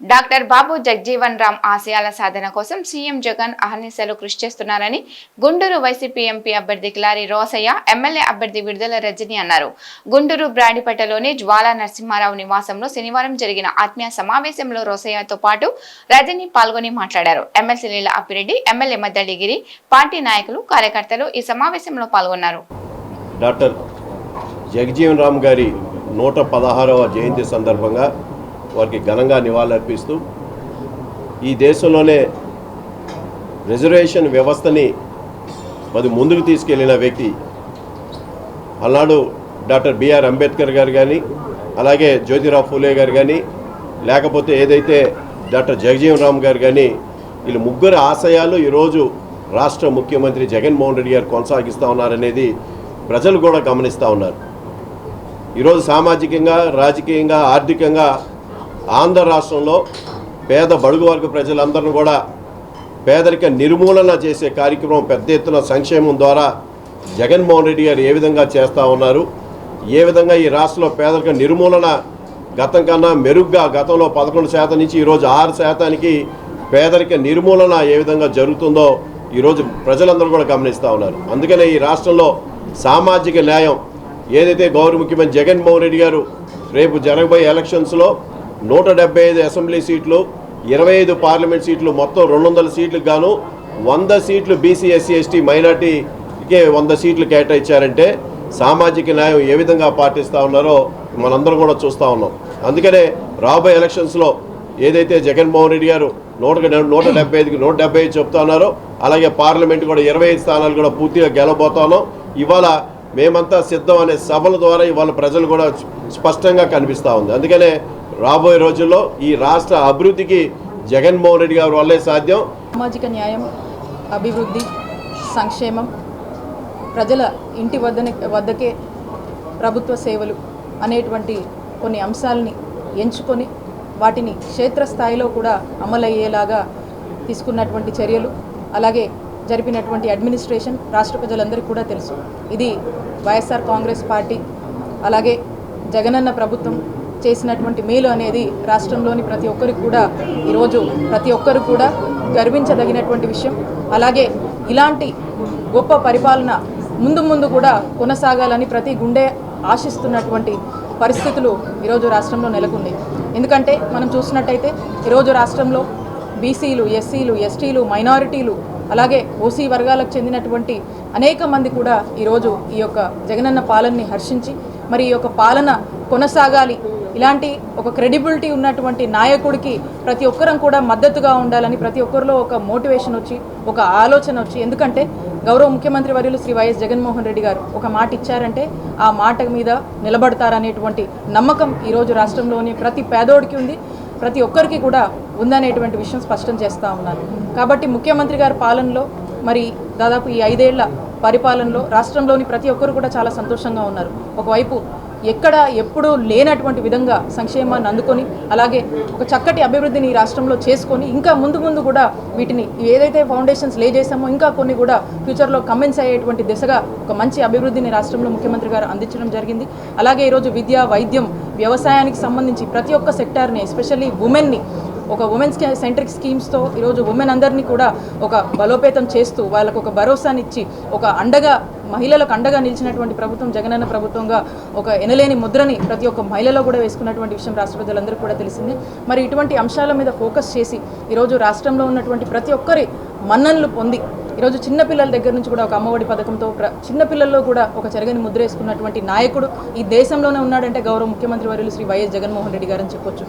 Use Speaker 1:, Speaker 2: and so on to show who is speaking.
Speaker 1: Doctor Babu Jagjivan Ram ఆశయాల సాధన కోసం CM Jagan అహర్నిశలు కృషి చేస్తున్నారని గుంటూరు వైసీపీ ఎంపీ అభ్యర్థి కిలారి రోసయ్య ఎమ్మెల్యే అభ్యర్థి విడుదల రజని అన్నారు. గుంటూరు బ్రాండిపేటలోని జ్వాలా నరసింహారావు నివాసంలో శనివారం జరిగిన ఆత్మీయ సమావేశంలో రోసయ్యతో పాటు రజని పాల్గొని మాట్లాడారు. MLC Leela Appireddy MLA Maddadigiri party నాయకులు కార్యకర్తలు ఈ సమావేశంలో పాల్గొన్నారు.
Speaker 2: డాక్టర్ జగజీవన్ రామ్ గారి నూట పదహారవ జయంతి సందర్భంగా వారికి ఘనంగా నివాళులర్పిస్తూ ఈ దేశంలోనే రిజర్వేషన్ వ్యవస్థని మరి ముందుకు తీసుకెళ్ళిన వ్యక్తి అన్నాడు డాక్టర్ బిఆర్ అంబేద్కర్ గారు కానీ అలాగే జ్యోతిరావు ఫూలే గారు కానీ లేకపోతే ఏదైతే డాక్టర్ జగజీవన్ రామ్ గారు కానీ వీళ్ళు ముగ్గురు ఆశయాలు ఈరోజు రాష్ట్ర ముఖ్యమంత్రి జగన్మోహన్ రెడ్డి గారు కొనసాగిస్తూ ఉన్నారనేది ప్రజలు కూడా గమనిస్తూ ఉన్నారు. ఈరోజు సామాజికంగా రాజకీయంగా ఆర్థికంగా ఆంధ్ర రాష్ట్రంలో పేద బడుగు వర్గ ప్రజలందరిని కూడా పేదరిక నిర్మూలన చేసే కార్యక్రమం పెద్ద ఎత్తున సంక్షేమం ద్వారా జగన్మోహన్ రెడ్డి గారు ఏ విధంగా చేస్తూ ఉన్నారు? ఏ విధంగా ఈ రాష్ట్రంలో పేదరిక నిర్మూలన గతం కన్నా మెరుగ్గా గతంలో పదకొండు శాతం నుంచి ఈరోజు ఆరు శాతానికి పేదరిక నిర్మూలన ఏ విధంగా జరుగుతుందో ఈరోజు ప్రజలందరూ కూడా గమనిస్తూ ఉన్నారు. అందుకనే ఈ రాష్ట్రంలో సామాజిక న్యాయం ఏదైతే గౌరవ ముఖ్యమంత్రి జగన్మోహన్ రెడ్డి గారు రేపు జరగబోయే ఎలక్షన్స్లో నూట డెబ్బై ఐదు అసెంబ్లీ సీట్లు ఇరవై ఐదు పార్లమెంట్ సీట్లు మొత్తం రెండు వందల సీట్లకు గాను వంద సీట్లు బీసీ ఎస్సీ ఎస్టీ మైనార్టీకే వంద సీట్లు కేటాయించారంటే సామాజిక న్యాయం ఏ విధంగా పాటిస్తూ ఉన్నారో మనందరం కూడా చూస్తూ ఉన్నాం. అందుకనే రాబోయే ఎలక్షన్స్లో ఏదైతే జగన్మోహన్ రెడ్డి గారు నూట నూట డెబ్బై ఐదుకి నూట డెబ్బై ఐదు చెప్తా ఉన్నారో అలాగే పార్లమెంట్ కూడా ఇరవై ఐదు స్థానాలు కూడా పూర్తిగా గెలవబోతా ఉన్నాం. ఇవాళ మేమంతా సిద్ధం అనే సభల ద్వారా ఇవాళ ప్రజలు కూడా స్పష్టంగా కనిపిస్తూ ఉంది. అందుకనే రాబోయే రోజుల్లో ఈ రాష్ట్ర అభివృద్ధికి జగన్మోహన్ రెడ్డి గారి వల్లే సాధ్యం.
Speaker 3: సామాజిక న్యాయం అభివృద్ధి సంక్షేమం ప్రజల ఇంటి వద్దనే వద్దకే ప్రభుత్వ సేవలు అనేటువంటి కొన్ని అంశాలని ఎంచుకొని వాటిని క్షేత్రస్థాయిలో కూడా అమలయ్యేలాగా తీసుకున్నటువంటి చర్యలు. అలాగే జరిపినటువంటి అడ్మినిస్ట్రేషన్ రాష్ట్ర ప్రజలందరికీ కూడా తెలుసు. ఇది వైఎస్ఆర్ కాంగ్రెస్ పార్టీ అలాగే జగనన్న ప్రభుత్వం చేసినటువంటి మేలు అనేది రాష్ట్రంలోని ప్రతి ఒక్కరికి కూడా ఈరోజు ప్రతి ఒక్కరు కూడా గర్వించదగినటువంటి విషయం. అలాగే ఇలాంటి గొప్ప పరిపాలన ముందు ముందు కూడా కొనసాగాలని ప్రతి గుండె ఆశిస్తున్నటువంటి పరిస్థితులు ఈరోజు రాష్ట్రంలో నెలకొంది. ఎందుకంటే మనం చూసినట్టయితే ఈరోజు రాష్ట్రంలో బీసీలు ఎస్సీలు ఎస్టీలు మైనారిటీలు అలాగే ఓసీ వర్గాలకు చెందినటువంటి అనేక మంది కూడా ఈరోజు ఈ యొక్క జగనన్న పాలనని హర్షించి మరి ఈ యొక్క పాలన కొనసాగాలి. ఇలాంటి ఒక క్రెడిబిలిటీ ఉన్నటువంటి నాయకుడికి ప్రతి ఒక్కరం కూడా మద్దతుగా ఉండాలని ప్రతి ఒక్కరిలో ఒక మోటివేషన్ వచ్చి ఒక ఆలోచన వచ్చి ఎందుకంటే గౌరవ ముఖ్యమంత్రి వర్యులు శ్రీ వైఎస్ జగన్మోహన్ రెడ్డి గారు ఒక మాట ఇచ్చారంటే ఆ మాట మీద నిలబడతారనేటువంటి నమ్మకం ఈరోజు రాష్ట్రంలోని ప్రతి పేదోడికి ఉంది. ప్రతి ఒక్కరికి కూడా ఉందనేటువంటి విషయం స్పష్టం చేస్తూ ఉన్నాను. కాబట్టి ముఖ్యమంత్రి గారి పాలనలో మరి దాదాపు ఈ ఐదేళ్ళ పరిపాలనలో రాష్ట్రంలోని ప్రతి ఒక్కరు కూడా చాలా సంతోషంగా ఉన్నారు. ఒకవైపు ఎక్కడ ఎప్పుడూ లేనటువంటి విధంగా సంక్షేమాన్ని అందుకొని అలాగే ఒక చక్కటి అభివృద్ధిని ఈ రాష్ట్రంలో చేసుకొని ఇంకా ముందు ముందు కూడా వీటిని ఏదైతే ఫౌండేషన్స్ లే చేశామో ఇంకా కొన్ని కూడా ఫ్యూచర్లో కమెంట్స్ అయ్యేటువంటి దిశగా ఒక మంచి అభివృద్ధిని రాష్ట్రంలో ముఖ్యమంత్రి గారు అందించడం జరిగింది. అలాగే ఈరోజు విద్య వైద్యం వ్యవసాయానికి సంబంధించి ప్రతి ఒక్క సెక్టార్ని ఎస్పెషల్లీ ఉమెన్ని ఒక ఉమెన్స్ సెంట్రిక్ స్కీమ్స్తో ఈరోజు ఉమెన్ అందరినీ కూడా ఒక బలోపేతం చేస్తూ వాళ్ళకు ఒక భరోసానిచ్చి ఒక అండగా మహిళలకు అండగా నిలిచినటువంటి ప్రభుత్వం జగనన్న ప్రభుత్వంగా ఒక ఎనలేని ముద్రని ప్రతి ఒక్క మహిళలో కూడా వేసుకున్నటువంటి విషయం రాష్ట్ర ప్రజలందరూ కూడా తెలిసింది. మరి ఇటువంటి అంశాల మీద ఫోకస్ చేసి ఈరోజు రాష్ట్రంలో ఉన్నటువంటి ప్రతి ఒక్కరి మన్ననలు పొంది ఈరోజు చిన్నపిల్లల దగ్గర నుంచి కూడా ఒక అమ్మఒడి పథకంతో ప్ర- చిన్నపిల్లల్లో కూడా ఒక చెరగని ముద్ర వేసుకున్నటువంటి నాయకుడు ఈ దేశంలోనే ఉన్నాడంటే గౌరవ ముఖ్యమంత్రి వర్యులు శ్రీ వైఎస్ జగన్మోహన్ రెడ్డి గారని చెప్పొచ్చు.